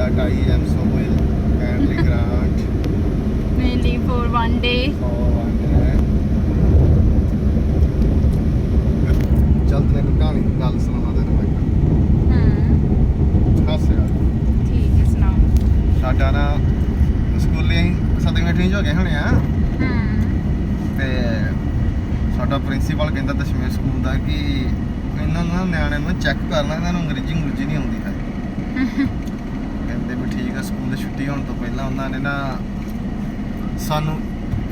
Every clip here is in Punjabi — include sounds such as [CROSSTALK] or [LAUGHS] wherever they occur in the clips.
that I am so well and regret mainly for one day. ਸਾਡਾ ਨਾ ਸਕੂਲੇ ਸਤਵੇਂ ਅੱਠਵੇਂ ਚ ਹੋ ਗਏ ਹੋਣੇ ਆ। ਤੇ ਸਾਡਾ ਪ੍ਰਿੰਸੀਪਲ ਕਹਿੰਦਾ ਦਸ਼ਮੇਸ਼ ਸਕੂਲ ਦਾ ਕਿ ਇਹਨਾਂ ਨੂੰ ਨਿਆਣਿਆਂ ਨੂੰ ਚੈੱਕ ਕਰਨਾ ਅੰਗਰੇਜ਼ੀ ਅੰਗਰੇਜ਼ੀ ਨਹੀਂ ਆਉਂਦੀ [LAUGHS] ਛੁੱਟੀ ਹੋਣ ਤੋਂ ਪਹਿਲਾਂ ਉਹਨਾਂ ਨੇ ਨਾ ਸਾਨੂੰ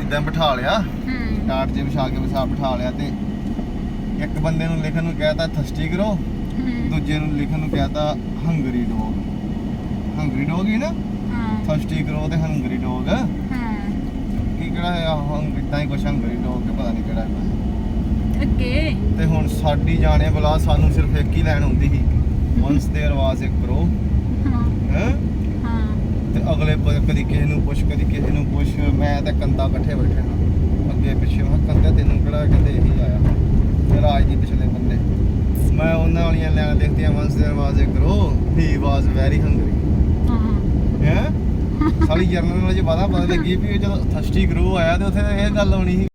ਇਦਾਂ ਬਿਠਾ ਲਿਆ ਹੂੰ ਟਾਟ ਜੇ ਵਿਛਾ ਕੇ ਵਿਛਾ ਬਿਠਾ ਲਿਆ ਤੇ ਇੱਕ ਬੰਦੇ ਨੂੰ ਲਿਖਣ ਨੂੰ ਕਹਿਤਾ ਥਸਟੀ ਕਰੋ ਹੂੰ ਦੂਜੇ ਨੂੰ ਲਿਖਣ ਨੂੰ ਕਹਿਤਾ ਹੰਗਰੀ ਡੌਗ ਹੰਗਰੀ ਡੌਗ ਹੀ ਨਾ ਹਾਂ ਥਸਟੀ ਕਰੋ ਤੇ ਹੰਗਰੀ ਡੌਗ ਹਾਂ ਕੀ ਕਿਹੜਾ ਹੈ ਆਹ ਹੰਗਰੀ ਤਾਂ ਹੀ ਕੁਛ ਹੰਗਰੀ ਡੌਗ ਤੇ ਪਤਾ ਨਹੀਂ ਕਿਹੜਾ ਹੈ ਅੱਗੇ ਤੇ ਹੁਣ ਸਾਡੀ ਜਾਣੇ ਬਲਾ ਸਾਨੂੰ ਸਿਰਫ ਇੱਕ ਹੀ ਲੈਣ ਹੁੰਦੀ ਸੀ ਵਨਸ देयर ਵਾਸ ਇੱਕ ਪ੍ਰੋ ਹਾਂ ਹੈ ਹਾਂ ਤੇ ਅਗਲੇ ਪ- ਕਦੀ ਕਿਸੇ ਨੂੰ ਪੁੱਛ ਕਦੀ ਕਿਸੇ ਨੂੰ ਪੁੱਛ ਮੈਂ ਤੇ ਕੰਦਾ ਇਕੱਠੇ ਬੈਠੇ ਹਾਂ ਅੱਗੇ ਪਿੱਛੇ ਮੈਂ ਕਿਹਾ, ਕੰਦਾ ਤੈਨੂੰ ਕਿਹੜਾ ਕਹਿੰਦੇ ਇਹੀ ਆਇਆ ਤੇ ਰਾਜ ਦੀ ਪਿਛਲੇ ਬੰਦੇ ਮੈਂ ਉਹਨਾਂ ਵਾਲੀਆਂ ਲੈਣਾ ਦੇਖਦੀਆਂ ਵਨਸ देयर ਵਾਸ ਇੱਕ pro he was very Hungary ਹਾਂ ਹੈ ਸਾਲੀ ਜਰਨਲ ਵਿੱਚ ਪਤਾ ਪਤਾ ਲੱਗੀ ਵੀ ਜਦੋਂ ਥਸਟੀ ਗਰੋ ਆਇਆ ਤੇ ਉੱਥੇ ਇਹ ਗੱਲ ਹੋਣੀ ਸੀ